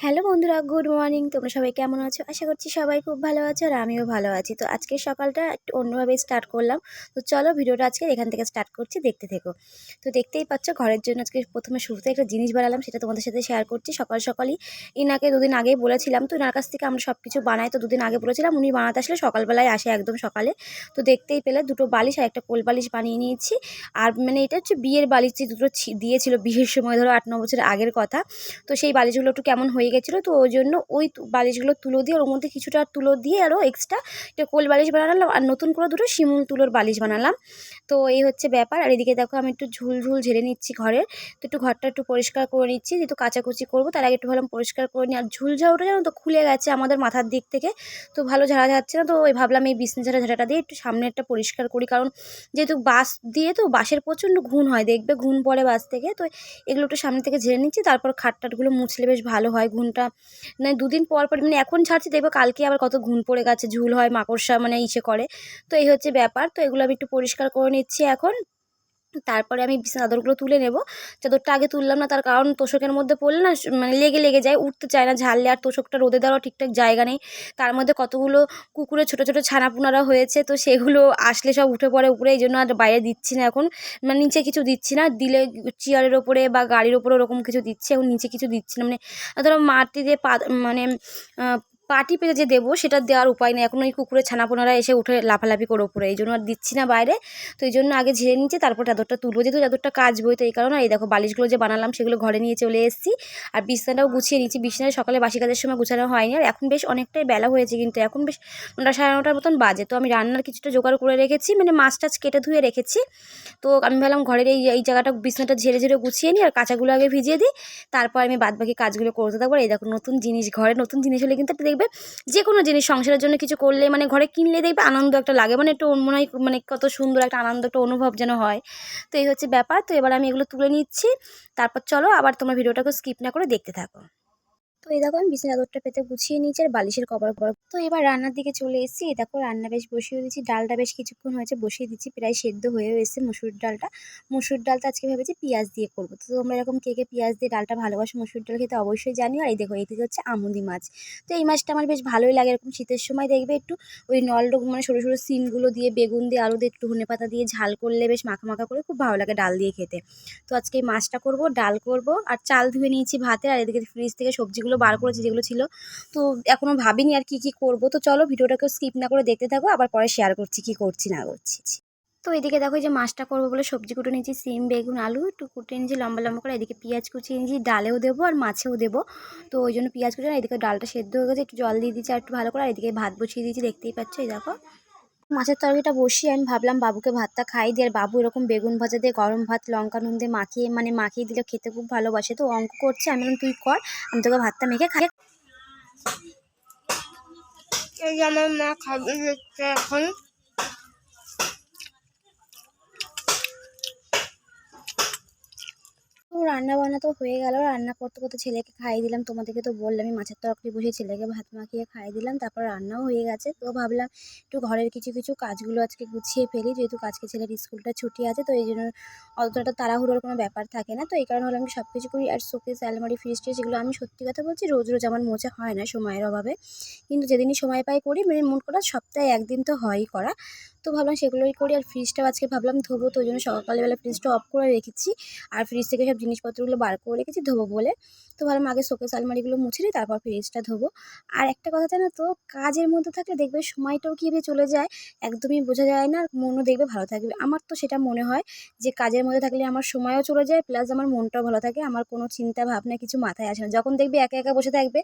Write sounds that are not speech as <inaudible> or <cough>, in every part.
Hello বন্ধুরা, good morning. তোমরা সবাই কেমন আছো? আশা করছি সবাই খুব ভালো আছো আর আমিও ভালো আছি। তো আজকে সকালটা একটু অন্যভাবে স্টার্ট করলাম। তো চলো ভিডিওটা আজকে এখান থেকে স্টার্ট করছি, দেখতে থেকো। তো দেখতেই পাচ্ছ, ঘরের জন্য আজকে প্রথমে শুরুতে একটা জিনিস বানালাম, সেটা তোমাদের সাথে শেয়ার করছি। সকাল সকালই ইনাকে দুদিন আগেই বলেছিলাম, তো ইনার কাছ থেকে আমরা সব কিছু বানাই। তো দুদিন আগে বলেছিলাম, উনি বানাতে আসলে সকালবেলায় আসে একদম সকালে। তো দেখতেই পেলে দুটো বালিশ আর একটা কোল বালিশ বানিয়ে নিয়েছি। আর মানে এটা হচ্ছে বিয়ের বালিশ, যে দুটো দিয়েছিল বিয়ের সময়, ধরো আট, ন বছর আগের কথা। তো সেই বালিশগুলো একটু কেমন হয়ে গেছিল, তো ওই জন্য ওই বালিশগুলো তুলো দিয়ে ওর মধ্যে কিছুটা তুলো দিয়ে আরও এক্সট্রা একটা কোল বালিশ বানালাম আর নতুন করে দুটো শিমুল তুলোর বালিশ বানালাম। তো এই হচ্ছে ব্যাপার। আর এদিকে দেখো আমি একটু ঝুল ঝুল ঝেড়ে নিচ্ছি ঘরের তো একটু ঘরটা একটু পরিষ্কার করে নিচ্ছি, যেহেতু কাচাকুচি করব, তার আগে একটু ভালো পরিষ্কার করে নিই। আর ঝুল ঝাউটা জানো তো খুলে গেছে আমাদের মাথার দিক থেকে, তো ভালো ঝাড়া যাচ্ছে না, তো ওই ভাবলাম এই বিছনা ঝাড়া ঝাড়াটা দিয়ে একটু সামনে একটা পরিষ্কার করি। কারণ যেহেতু বাস দিয়ে তো বাসের প্রচণ্ড ঘুণ হয়, দেখবে ঘুণ পড়ে বাস থেকে। তো এগুলো একটু সামনে থেকে ঝেড়ে নিচ্ছি, তারপর খাট খাটটাটগুলো মুছলে বেশ ভালো হয় ঘুণটা মানে দুদিন পর পর মানে এখন ছাড়ছি, দেখব কালকে আবার কত ঘুন পড়ে গেছে, ঝুল হয়, মাকড়সা মানে ইসে করে। তো এই হচ্ছে ব্যাপার, তো এগুলো আমি একটু পরিষ্কার করে নিচ্ছি এখন। তারপরে আমি চাদরগুলো তুলে নেব। চাদরটা আগে তুললাম না, তার কারণ তোষকের মধ্যে পড়লে না মানে লেগে লেগে যায়, উঠতে চায় না ঝাললে আর তোষকটা রোদে দেওয়ার ঠিকঠাক জায়গা নেই। তার মধ্যে কতগুলো কুকুরের ছোটো ছোটো ছানাপুনারা হয়েছে, তো সেগুলো আসলে সব উঠে পড়ে উপরে এই জন্য আর বাইরে দিচ্ছি না এখন। মানে নিচে কিছু দিচ্ছি না, দিলে চেয়ারের ওপরে বা গাড়ির ওপরে ওরকম কিছু দিচ্ছি, এখন নিচে কিছু দিচ্ছি না। মানে ধরো মাটি দিয়ে পা মানে পাটি পেতে যে দেবো, সেটা দেওয়ার উপায় নেই। এখন ওই কুকুরের ছানাপোনারা এসে উঠে লাফালাফি করে উপরে। এই জন্য আর দিচ্ছি না বাইরে। তো এই জন্য আগে ঝেড়ে নিচ্ছে তারপর চাদরটা তুলবো। যেহেতু চাদরটা কাচবোই, তো এই কারণে এই দেখো বালিশগুলো যে বানালাম, সেগুলো ঘরে নিয়ে চলে এসেছি। আর বিছানাটাও গুছিয়ে নিচ্ছি বিছানায় সকালে বাসি কাজের সময় গুছানো হয়নি। আর এখন বেশ অনেকটাই বেলা হয়েছে কিন্তু এখন বেশ নটা সাড়ে নটার মতন বাজে। তো আমি রান্নার কিছুটা জোগাড় করে রেখেছি। মানে মাছ টাছ কেটে ধুয়ে রেখেছি। তো আমি ভাবলাম ঘরের এই এই জায়গাটা বিছানাটা ঝেড়ে ঝেড়ে গুছিয়ে নিই, আর কাঁচাগুলো আগে ভিজিয়ে দিই। তারপর আমি বাদ বাকি কাজগুলো করতে থাকব। এই দেখো নতুন জিনিস, ঘরে নতুন জিনিস হলে কিন্তু একটা দেখবে যে কোনো জিনিস সংসারের জন্য কিছু করলে মানে ঘরে কিনলে দেখবে আনন্দ একটা লাগে। মানে একটু মনে হয় মানে কত সুন্দর একটা আনন্দ, একটা অনুভব যেন হয়। তো এই হচ্ছে ব্যাপার। তো এবার আমি এগুলো তুলে নিচ্ছি। তারপর চলো আবার তোমার ভিডিওটাকে স্কিপ না করে দেখতে থাকো। তো এই দেখো আমি বিছানা চাদরটা পেতে গুছিয়ে নিয়েছি, আর বালিশের কভার কভার তো এবার রান্নার দিকে চলে এসেছি। দেখো রান্না বেশ বসিয়ে দিচ্ছি ডালটা বেশ কিছুক্ষণ হয়েছে বসিয়ে দিচ্ছি প্রায় সেদ্ধ হয়েও এসেছে মুসুর ডালটা। মুসুর ডালটা আজকে ভেবেছি পেঁয়াজ দিয়ে করব। তো তোমরা এরকম কে কে পেঁয়াজ দিয়ে ডালটা ভালোবাসো মুসুর ডাল খেতে অবশ্যই জানিও। আর এই দেখো এদিকে হচ্ছে আমুদি মাছ। তো এই মাছটা আমার বেশ ভালোই লাগে। এরকম শীতের সময় দেখবে একটু ওই নলডোক মানে সরু সরু সিমগুলো দিয়ে বেগুন দিয়ে আলু দিয়ে একটু ধনে পাতা দিয়ে ঝাল করলে বেশ মাখা মাখা করে খুব ভালো লাগে ডাল দিয়ে খেতে। তো আজকে এই মাছটা করব, ডাল করব, আর চাল ধুয়ে নিয়েছি ভাতে। আর এদিকে ফ্রিজ থেকে সবজিগুলো বার করেছি, যেগুলো ছিল। তো এখনও ভাবিনি আর কি কি করব। তো চলো ভিডিওটাকে স্কিপ না করে দেখতে থাকো, আবার পরে শেয়ার করছি, কি করছি, না করছি। তো এদিকে দেখো যে মাছটা করব বলে সবজি কুটে নিয়েছি, সিম, বেগুন, আলু, একটু কুটে নিয়েছি, লম্বা লম্বা করে। এদিকে পেঁয়াজ কুচিয়ে নিয়েছি, ডালেও দেবো আর মাছেও দেবো। তো ওই জন্য পেঁয়াজ কুচি এদিকে ডালটা সেদ্ধ হয়ে গেছে, একটু জল দিয়ে দিয়েছি আর একটু ভালো করে। আর এদিকে ভাত বসিয়ে দিয়েছি, দেখতেই পাচ্ছ, এই দেখো। মাছের তরকারিটা বসিয়ে আমি ভাবলাম, বাবুকে ভাতটা খাই দিয়ে আর বাবু এরকম বেগুন ভাজা দিয়ে গরম ভাত, লঙ্কা, নুন দিয়ে মাখিয়ে মানে মাখিয়ে দিলে, খেতে খুব ভালোবাসে। তো অঙ্ক করছে, আমি তুই কর, আমি তোকে ভাতটা মেখে খাই আমার মা খাবে এখন তো রান্না বান্না তো হয়ে গেল। রান্না করতে করতে ছেলেকে খাইয়ে দিলাম। তোমাদেরকে তো বললামই মাছের তরকারি বসে ছেলেকে ভাত মাখিয়ে খাইয়ে দিলাম। তারপর রান্নাও হয়ে গেছে। তো ভাবলাম একটু ঘরের কিছু কিছু কাজগুলো আজকে গুছিয়ে ফেলি। যেহেতু আজকে ছেলের স্কুলটা ছুটি আছে, তো এই জন্য অতটা তাড়াহুড়োর কোনো ব্যাপার থাকে না। তো এই কারণে হলো আমি সব কিছু করি। আর শোকেস, আলমারি, ফ্রিজ ট্রিজ এগুলো আমি সত্যি কথা বলছি, রোজ রোজ আমার মোছা হয় না সময়ের অভাবে। কিন্তু যেদিনই সময় পাই করি মানে মন করা সপ্তাহে একদিন তো হয়ই করা। তো ভাবলাম সেগুলোই করি আর ফ্রিজটাও আজকে ভাবলাম ধোবো, তো ওই জন্য সকালবেলা ফ্রিজটা অফ করে রেখেছি। আর ফ্রিজ থেকে সব জিনিসপত্রগুলো বার করে রেখেছি ধোবো বলে। তো ভাবলাম আগে শোকেস আলমারিগুলো মুছে নিই, তারপর ফ্রিজটা ধোবো। আর একটা কথা জানো তো, কাজের মধ্যে থাকলে দেখবে সময়টাও কীভাবে চলে যায়, একদমই বোঝা যায় না, আর মনও দেখবে ভালো থাকবে। আমার তো সেটা মনে হয় যে কাজের মধ্যে থাকলে আমার সময়ও চলে যায় প্লাস আমার মনটাও ভালো থাকে, আমার কোনো চিন্তা ভাবনা কিছু মাথায় আসে না। যখন দেখবে একা একা বসে থাকবে,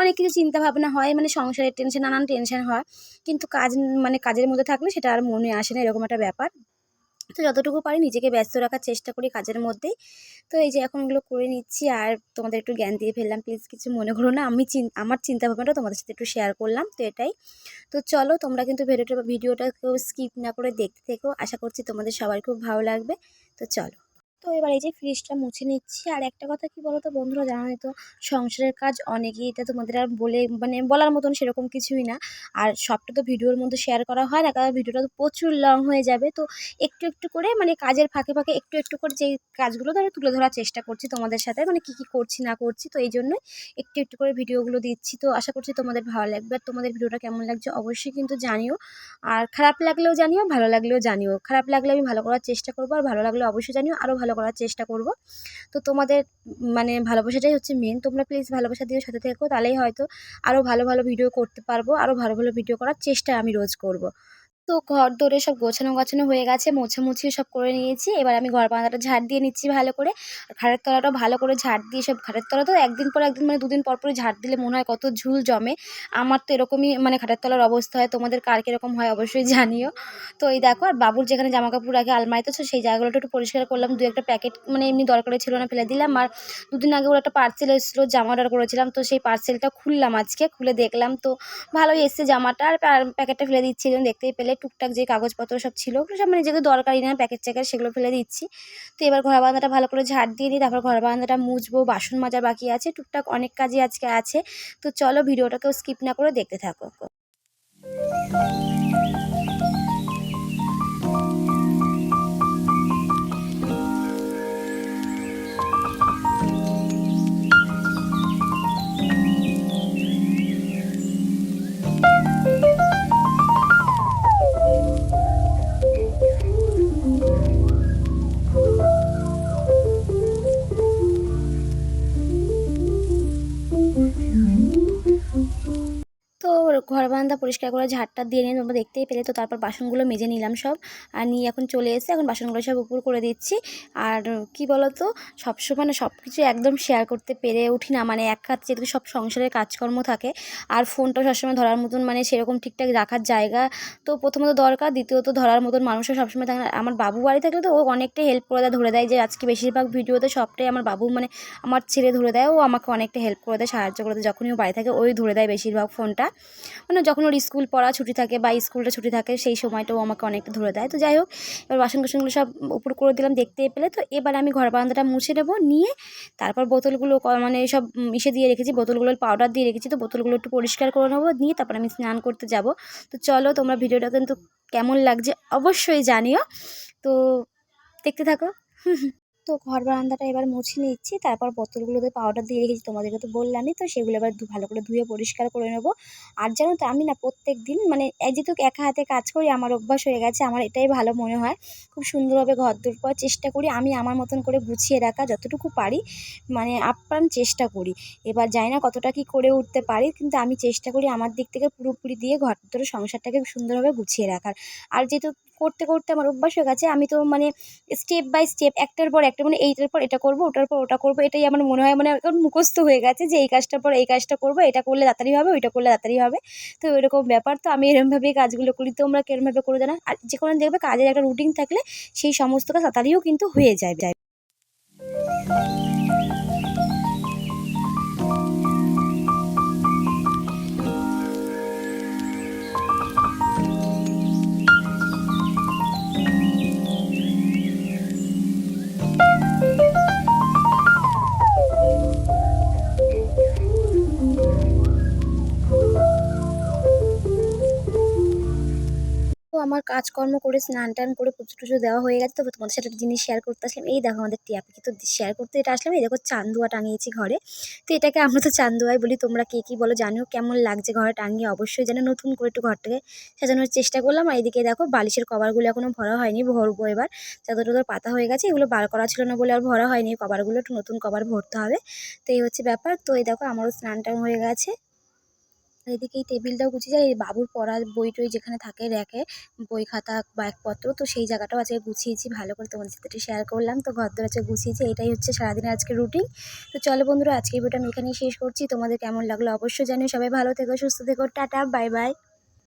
অনেক কিছু চিন্তা ভাবনা হয় মানে সংসারের টেনশন নানান টেনশন হয়। কিন্তু কাজ মানে কাজের মধ্যে থাকলে সেটা মনে আসে না, এরকম একটা ব্যাপার। তো যতটুকু পারি নিজেকে ব্যস্ত রাখার চেষ্টা করি কাজের মধ্যেই। তো এই যে এখন এগুলো করে নিচ্ছি আর তোমাদের একটু জ্ঞান দিয়ে ফেললাম, প্লিজ কিছু মনে করো না। আমি আমার চিন্তা ভাবনাটা তোমাদের সাথে একটু শেয়ার করলাম, তো এটাই। তো চলো তোমরা কিন্তু ভিডিওটা ভিডিওটা কেউ স্কিপ না করে দেখতে থেকো। আশা করছি তোমাদের সবার খুব ভালো লাগবে। তো চলো। তো এবার এই যে ফ্রিজটা মুছে নিচ্ছি। আর একটা কথা কি বলো তো বন্ধুরা জানোই তো, সংসারের কাজ অনেকই এটা তোমাদের আর বলে মানে বলার মতন সেরকম কিছুই না। আর সবটা তো ভিডিওর মধ্যে শেয়ার করা হয় না, কারণ ভিডিওটা তো প্রচুর লং হয়ে যাবে। তো একটু একটু করে মানে কাজের ফাঁকে ফাঁকে একটু একটু করে যেই কাজগুলো ধরো তুলে ধরার চেষ্টা করছি তোমাদের সাথে মানে কী কী করছি না করছি। তো এই জন্যই একটু একটু করে ভিডিওগুলো দিচ্ছি। তো আশা করছি তোমাদের ভালো লাগবে। আর তোমাদের ভিডিওটা কেমন লাগছে অবশ্যই কিন্তু জানিও। আর খারাপ লাগলেও জানিও, ভালো লাগলেও জানিও। খারাপ লাগলে আমি ভালো করার চেষ্টা করব। আর ভালো লাগলে অবশ্যই জানিও। আরও ভালো করার চেষ্টা করব। তো তোমাদের মানে ভালোবাসাটাই হচ্ছে মেন তোমরা প্লিজ ভালোবাসা দিয়ে সাথে থেকো। তাহলেই হয়তো আরও ভালো ভালো ভিডিও করতে পারব আরও ভালো ভালো ভিডিও করার চেষ্টা আমি রোজ করব। তো ঘর দৌড়ে সব গোছানো গাছানো হয়ে গেছে মোছামুছি সব করে নিয়েছি। এবার আমি ঘর বাঁধাটা ঝাড় দিয়ে নিচ্ছি ভালো করে। আর ঘাড়ের তলাটাও ভালো করে ঝাড় দিয়ে সব ঘাড়ের তলা তো একদিন পর একদিন মানে দুদিন পর পরই ঝাড় দিলে মনে হয় কত ঝুল জমে। আমার তো এরকমই মানে ঘাটের তলার অবস্থা হয়, তোমাদের কার কীরকম হয় অবশ্যই জানিও। তো এই দেখো, আর বাবুর যেখানে জামা কাপড় রাখে আলমারিতে তো সেই জায়গাগুলো একটু পরিষ্কার করলাম। দু একটা প্যাকেট মানে এমনি দরকারি ছিল না ফেলে দিলাম। আর দুদিন আগে ওর একটা পার্সেল এসেছিল, জামা অর্ডার করেছিলাম। তো সেই পার্সেলটা খুললাম আজকে, খুলে দেখলাম। তো ভালোই এসছে জামাটা। আর প্যাকেটটা ফেলে দিচ্ছি দেখতেই পেলে। টুকটাক যে কাগজপত্র সব ছিল, ওগুলো সব মানে যেগুলো দরকারি না, প্যাকেট চ্যাকেট সেগুলো ফেলে দিচ্ছি। তো এবার ঘর বারান্দাটা ভালো করে ঝাড় দিয়ে দিই তারপর ঘর বারান্দাটা মুছবো, বাসন মাজা বাকি আছে, টুকটাক অনেক কাজই আজকে আছে। তো চলো ভিডিওটাকেও স্কিপ না করে দেখতে থাকো। ঘর বারান্দা পরিষ্কার করে ঝাড়টা দিয়ে নিয়ে তোমরা দেখতেই পেলে। তো তারপর বাসনগুলো মেজে নিলাম সব। আর নিয়ে এখন চলে এসে এখন বাসনগুলো সব উপর করে দিচ্ছি। আর কি বলো তো সবসময় না সব কিছু একদম শেয়ার করতে পেরে উঠি না। মানে এক হাত যেহেতু সব সংসারের কাজকর্ম থাকে, আর ফোনটা সবসময় ধরার মতন মানে সেরকম ঠিকঠাক রাখার জায়গা তো প্রথমত দরকার। দ্বিতীয়ত ধরার মতন মানুষও সবসময় থাকে। আমার বাবু বাড়ি থাকলে তো ও অনেকটাই হেল্প করে দেয়, ধরে দেয় যে আজকে বেশিরভাগ ভিডিওতে সবটাই আমার বাবু মানে আমার ছেলে ধরে দেয়। ও আমাকে অনেকটা হেল্প করে দেয়, সাহায্য করে দেয়। যখনই ও বাড়ি থাকে, ওই ধরে দেয় বেশিরভাগ ফোনটা মানে যখন ওর স্কুল পড়া ছুটি থাকে বা স্কুলটা ছুটি থাকে, সেই সময়টাও আমাকে অনেকটা ধরে দেয়। তো যাই হোক, এবার বাসন কোসনগুলো সব উপর করে দিলাম দেখতে পেলে। তো এবার আমি ঘর বারান্দাটা মুছে নেব, নিয়ে তারপর বোতলগুলো মানে সব মিশে দিয়ে রেখেছি, বোতলগুলো পাউডার দিয়ে রেখেছি। তো বোতলগুলো একটু পরিষ্কার করে নেব, নিয়ে তারপর আমি স্নান করতে যাব। তো চলো, তোমরা ভিডিওটা কিন্তু কেমন লাগছে অবশ্যই জানিও। তো দেখতে থাকো। <laughs> তো ঘর বারান্দাটা এবার মুছে নিচ্ছি, তারপর বোতলগুলোতে পাউডার দিয়ে রেখেছি, তোমাদেরকে তো বললামই তো, সেগুলো এবার ভালো করে ধুয়ে পরিষ্কার করে নেব। আর জানো তো, আমি না প্রত্যেক দিন মানে যেহেতু একা হাতে কাজ করি, আমার অভ্যাস হয়ে গেছে, আমার এটাই ভালো মনে হয়। খুব সুন্দরভাবে ঘর দূর করার চেষ্টা করি, আমি আমার মতন করে গুছিয়ে রাখা যতটুকু পারি মানে আপ্রাণ চেষ্টা করি। এবার জানি না কতটা কি করে উঠতে পারি, কিন্তু আমি চেষ্টা করি আমার দিক থেকে পুরোপুরি দিয়ে ঘর ধরে সংসারটাকে সুন্দরভাবে গুছিয়ে রাখার। আর যেহেতু করতে করতে আমার অভ্যাস হয়ে গেছে। আমি তো মানে স্টেপ বাই স্টেপ একটার পর একটা মানে এইটার পর এটা করব, ওটার পর ওটা করব, এটাই আমার মনে হয় মানে এখন মুখস্থ হয়ে গেছে যে এই কাজটার পর এই কাজটা করব, এটা করলে তাড়াতাড়ি হবে, ওইটা করলে তাড়াতাড়ি হবে। তো এরকম ব্যাপার। তো আমি এরমভাবেই কাজগুলো করি। তোমরা কেরমভাবে করে জানা? আর যে কোনো দেখবে কাজের একটা রুটিন থাকলে সেই সমস্ত কাজ তাড়াতাড়িও কিন্তু হয়ে যায়। কাজকর্ম করে স্নান টান করে পুজো টুজো দেওয়া হয়ে গেছে তো তোমাদের সাথে জিনিস শেয়ার করতে আসলাম। এই দেখো আমাদের টিয়া পাখি তো শেয়ার করতে এটা আসলাম, এই দেখো চান্দুয়া টাঙিয়েছি ঘরে। তো এটাকে আমরা তো চান্দুয়াই বলি, তোমরা কে কী বলো জানিও কেমন লাগছে ঘরে টাঙিয়ে। অবশ্যই যেন নতুন করে একটু ঘরটাকে সাজানোর চেষ্টা করলাম। আর এদিকে দেখো বালিশের কভারগুলো এখনও ভরা হয়নি, ভরবো এবার। চাদর টাদর পাতা হয়ে গেছে, এগুলো বার করা ছিল না বলে আর ভরা হয়নি। কভারগুলো একটু নতুন কভার ভরতে হবে। তো এই হচ্ছে ব্যাপার। তো এই দেখো আমারও স্নান টান হয়ে গেছে। এদিকে এই টেবিলটাও গুছিয়ে যায় বাবুর পড়ার বই টই যেখানে থাকে র্যাকে বই খাতা ব্যাগপত্র তো সেই জায়গাটাও আজকে গুছিয়েছি, ভালো করে তোমাদের সাথে শেয়ার করলাম, তো ঘর দর আজকে গুছিয়েছি, এটাই হচ্ছে সারাদিনের আজকে রুটিন তো চলো বন্ধুরা আজকে ভিডিওটা আমি এখানেই শেষ করছি, তোমাদের কেমন লাগল অবশ্যই জানিও, সবাই ভালো থেকো, সুস্থ থেকো, টাটা বাই বাই